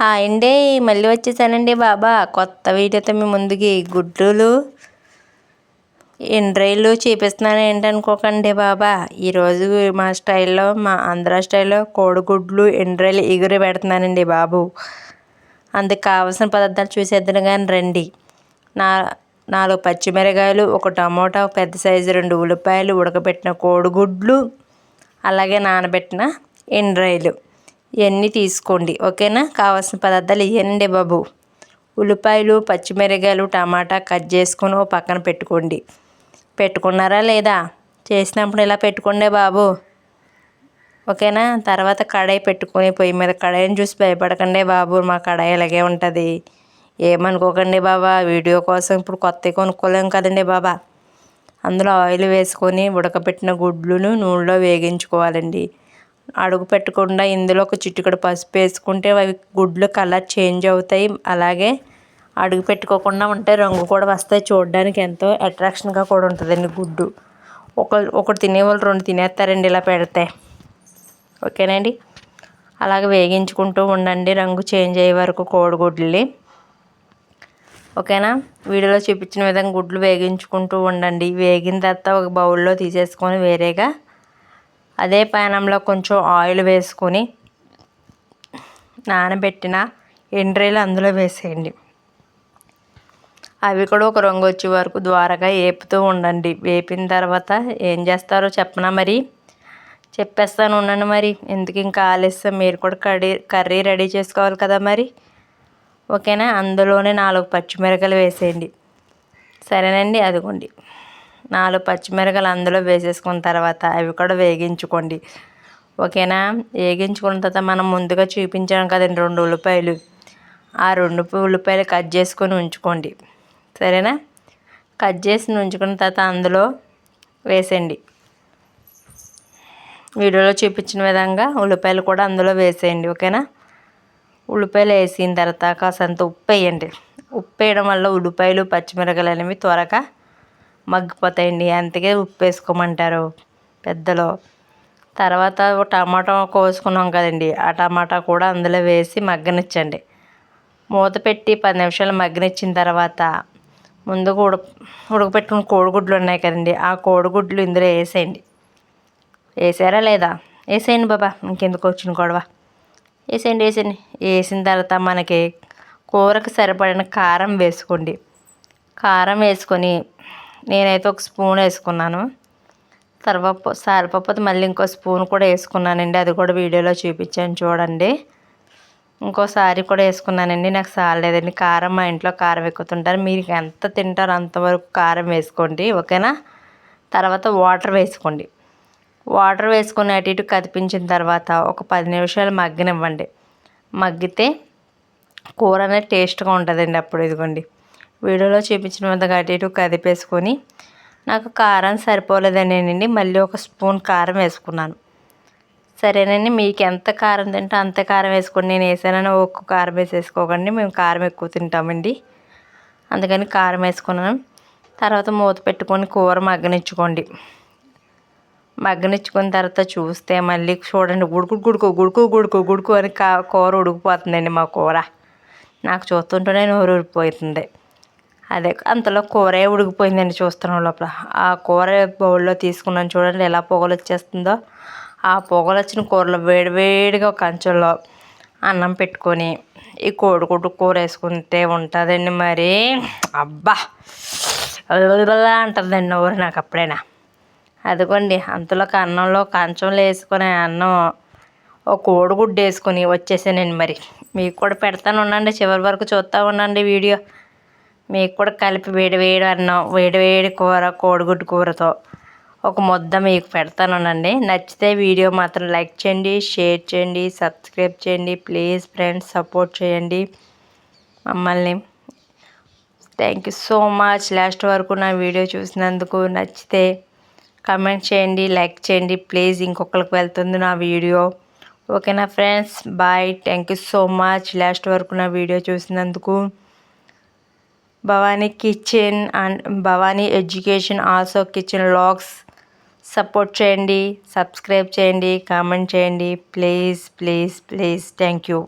Hi అండి. మళ్ళీ వచ్చేసానండి బాబా. కొత్త వీడియోతో మీ ముందుకి గుడ్లు ఎండ్రైలు చూపిస్తున్నాను ఏంటనుకోకండి బాబా. ఈరోజు మా స్టైల్లో మా ఆంధ్ర స్టైల్లో కోడిగుడ్లు ఎండ్రైలు ఎగురు పెడుతున్నానండి బాబు. అందుకు కావాల్సిన పదార్థాలు చూసేద్దాను కానీ రండి. నా నాలుగు పచ్చిమిరకాయలు ఒక టమోటా పెద్ద సైజు రెండు ఉల్లిపాయలు ఉడకబెట్టిన కోడిగుడ్లు అలాగే నానబెట్టిన ఎండ్రాయిలు. ఇవన్నీ తీసుకోండి ఓకేనా? కావాల్సిన పదార్థాలు ఇవ్వండి బాబు. ఉల్లిపాయలు పచ్చిమిరకాయలు టమాటా కట్ చేసుకొని ఓ పక్కన పెట్టుకోండి. పెట్టుకున్నారా లేదా? చేసినప్పుడు ఇలా పెట్టుకోండి బాబు. ఓకేనా? తర్వాత కడాయి పెట్టుకొని పొయ్యి మీద కడాయిని చూసి భయపడకండి బాబు మా కడాయి ఇలాగే ఉంటుంది. ఏమనుకోకండి బాబా వీడియో కోసం ఇప్పుడు కొత్త కొనుక్కోలేం కదండి బాబా. అందులో ఆయిల్ వేసుకొని ఉడకబెట్టిన గుడ్లను నూనెలో వేగించుకోవాలండి. అడుగు పెట్టకుండా ఇందులో ఒక చిటికెడు పసుపు వేసుకుంటే అవి గుడ్లు కలర్ చేంజ్ అవుతాయి. అలాగే అడుగు పెట్టుకోకుండా ఉంటే రంగు కూడా వస్తాయి. చూడడానికి ఎంతో అట్రాక్షన్గా కూడా ఉంటుందండి గుడ్డు. ఒక ఒకటి తినేవాళ్ళు రెండు తినేస్తారండి ఇలా పెడితే. ఓకేనండి అలాగే వేగించుకుంటూ ఉండండి. రంగు చేంజ్ అయ్యే వరకు కోడిగుడ్లని ఓకేనా? వీడియోలో చూపించిన విధంగా గుడ్లు వేగించుకుంటూ ఉండండి. వేగిన తర్వాత ఒక బౌల్లో తీసేసుకొని వేరేగా అదే పానంలో కొంచెం ఆయిల్ వేసుకొని నానబెట్టిన ఎండ్రీలు అందులో వేసేయండి. అవి కూడా ఒక రంగు వచ్చే వరకు ద్వారగా వేపుతూ ఉండండి. వేపిన తర్వాత ఏం చేస్తారో చెప్పనా మరి? చెప్పేస్తాను ఉండండి మరి. ఎందుకు ఇంకా ఆలస్యం? మీరు కూడా కర్రీ కర్రీ రెడీ చేసుకోవాలి కదా మరి. ఓకేనా? అందులోనే నాలుగు పచ్చిమిరకలు వేసేయండి. సరేనండి? అదిగోండి. నాలుగు పచ్చిమిరకలు అందులో వేసేసుకున్న తర్వాత అవి కూడా వేగించుకోండి. ఓకేనా? వేగించుకున్న తర్వాత మనం ముందుగా చూపించాం కదండి రెండు ఉల్లిపాయలు. ఆ రెండు ఉల్లిపాయలు కట్ చేసుకొని ఉంచుకోండి. సరేనా? కట్ చేసి ఉంచుకున్న తర్వాత అందులో వేసేయండి. వీడియోలో చూపించిన విధంగా ఉల్లిపాయలు కూడా అందులో వేసేయండి ఓకేనా? ఉల్లిపాయలు వేసిన తర్వాత కాసంత ఉప్పు వేయండి. ఉప్పు వేయడం వల్ల ఉల్లిపాయలు పచ్చిమిరపకాయలు అనేవి త్వరగా మగ్గిపోతాయండి. అందుకే ఉప్పు వేసుకోమంటారు పెద్దలు. తర్వాత టమాటా కోసుకున్నాం కదండి. ఆ టమాటా కూడా అందులో వేసి మగ్గనిచ్చండి. మూత పెట్టి పది నిమిషాలు మగ్గనిచ్చిన తర్వాత ముందుగా ఉడక ఉడకపెట్టుకున్న కోడిగుడ్లు ఉన్నాయి కదండి. ఆ కోడిగుడ్లు ఇందులో వేసేయండి. వేసారా లేదా? వేసేయండి బాబా ఇంకెందుకు వచ్చిన గొడవ. వేసేయండి వేసేయండి. వేసిన తర్వాత మనకి కూరకు సరిపడిన కారం వేసుకోండి. కారం వేసుకొని నేనైతే ఒక స్పూన్ వేసుకున్నాను. తర్వాత సరిపోతే మళ్ళీ ఇంకో స్పూన్ కూడా వేసుకున్నానండి. అది కూడా వీడియోలో చూపించాను చూడండి. ఇంకోసారి కూడా వేసుకున్నానండి. నాకు సాలేదండి కారం మా ఇంట్లో కారం ఎక్కుతుంటారు. మీరు ఎంత తింటారో అంతవరకు కారం వేసుకోండి. ఓకేనా? తర్వాత వాటర్ వేసుకోండి. వాటర్ వేసుకుని అటు ఇటు కదిపించిన తర్వాత ఒక పది నిమిషాలు మగ్గనివ్వండి. మగ్గితే కూర అనేది టేస్ట్గా ఉంటుందండి అప్పుడు ఇదిగోండి. వీడియోలో చూపించిన విధంగా అటు ఇటు కదిపేసుకొని నాకు కారం సరిపోలేదనేనండి మళ్ళీ ఒక స్పూన్ కారం వేసుకున్నాను. సరేనండి మీకు ఎంత కారం తింటే అంత కారం వేసుకోండి. నేను వేసానని ఒక్క కారం వేసేసుకోకండి. మేము కారం ఎక్కువ తింటామండి. అందుకని కారం వేసుకున్నాను. తర్వాత మూత పెట్టుకొని కూర మగ్గనిచ్చుకోండి. మగ్గనిచ్చుకున్న తర్వాత చూస్తే మళ్ళీ చూడండి గుడుకు గుడుకు గుడుకు గుడుకు గుడుకు అని కూర ఉడికిపోతుందండి మా కూర. నాకు చూస్తుంటేనే నోరు ఊరిపోతుంది. అదే అంతలో కూర ఉడికిపోయిందండి చూస్తున్నాం లోపల ఆ కూర బౌల్లో తీసుకున్నాను చూడండి ఎలా పొగలు వచ్చేస్తుందో. ఆ పొగలు వచ్చిన కూరలో వేడివేడిగా కంచంలో అన్నం పెట్టుకొని ఈ కోడిగుడ్డు కూర వేసుకుంటే ఉంటుందండి మరి. అబ్బా! అంటుందండి ఊరు నాకు అప్పుడైనా. అదిగోండి అంతలోకి అన్నంలో కంచంలో వేసుకునే అన్నం ఒక కోడిగుడ్డు వేసుకొని వచ్చేసానండి మరి. మీకు కూడా పెడతాను ఉండండి చివరి వరకు చూస్తూ ఉండండి వీడియో. మీకు కూడా కలిపి వేడి వేడి అన్నం వేడి వేడి కూర కోడిగుడ్డు కూరతో ఒక ముద్ద మీకు పెడతానునండి. నచ్చితే వీడియో మాత్రం లైక్ చేయండి షేర్ చేయండి సబ్స్క్రైబ్ చేయండి ప్లీజ్ ఫ్రెండ్స్ సపోర్ట్ చేయండి. మమ్మల్ని thank you so much. Last వరకు నా వీడియో చూసినందుకు నచ్చితే కమెంట్ చేయండి లైక్ చేయండి ప్లీజ్ ఇంకొకరికి వెళ్తుంది నా వీడియో. ఓకేనా friends? Bye. Thank you so much. Last వరకు నా వీడియో చూసినందుకు Bhavani kitchen and Bhavani education also kitchen logs support చేయండి సబ్స్క్రైబ్ చేయండి కామెంట్ చేయండి. Please please please thank you